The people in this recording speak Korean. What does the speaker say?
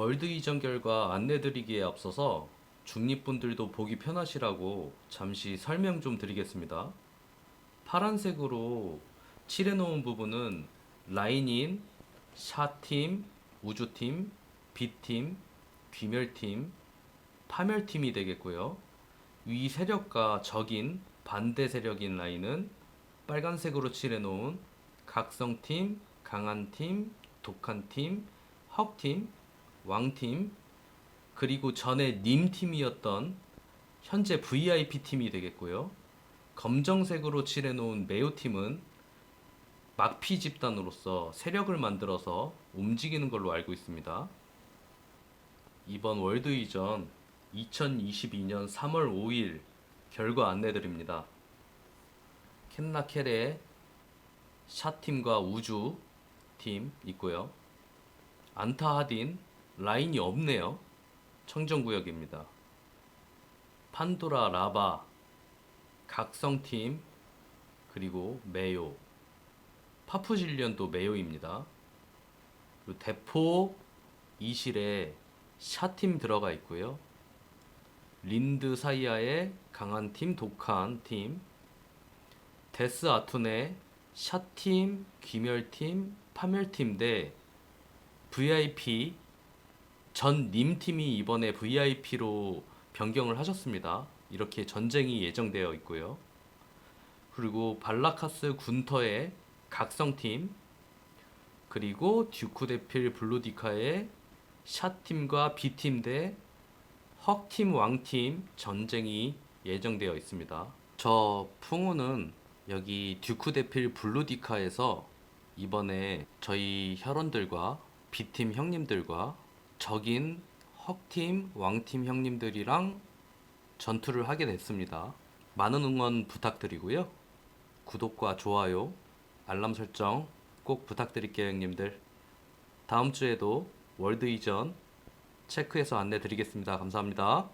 월드 이전 결과 안내드리기에 앞서서 중립분들도 보기 편하시라고 잠시 설명 좀 드리겠습니다. 파란색으로 칠해놓은 부분은 라인인 샤팀, 우주팀, B팀, 귀멸팀, 파멸팀이 되겠고요. 위 세력과 적인 반대 세력인 라인은 빨간색으로 칠해놓은 각성팀, 강한팀, 독한팀, 헉팀, 왕팀, 그리고 전에 님 팀이었던 현재 VIP 팀이 되겠고요. 검정색으로 칠해놓은 매우 팀은 막피 집단으로서 세력을 만들어서 움직이는 걸로 알고 있습니다. 이번 월드 이전 2022년 3월 5일 결과 안내드립니다. 캔나켈의 샤팀과 우주 팀 있고요. 안타 하딘 라인이 없네요. 청정구역입니다. 판도라 라바 각성팀 그리고 메요 파푸질리언도 메요입니다. 그리고 대포 이실에 샤팀 들어가 있고요. 린드 사이아의 강한 팀, 독한 팀, 데스 아툰의 샤팀, 귀멸팀, 파멸팀 대 VIP 전 님팀이 이번에 VIP로 변경을 하셨습니다. 이렇게 전쟁이 예정되어 있고요. 그리고 발라카스 군터의 각성팀 그리고 듀쿠데필 블루디카의 샷팀과 B팀 대 헉팀 왕팀 전쟁이 예정되어 있습니다. 저 풍우는 여기 듀쿠데필 블루디카에서 이번에 저희 혈원들과 B팀 형님들과 적인 헉팀 왕팀 형님들이랑 전투를 하게 됐습니다. 많은 응원 부탁드리고요. 구독과 좋아요, 알람 설정 꼭 부탁드릴게요, 형님들. 다음 주에도 월드 이전 체크해서 안내 드리겠습니다. 감사합니다.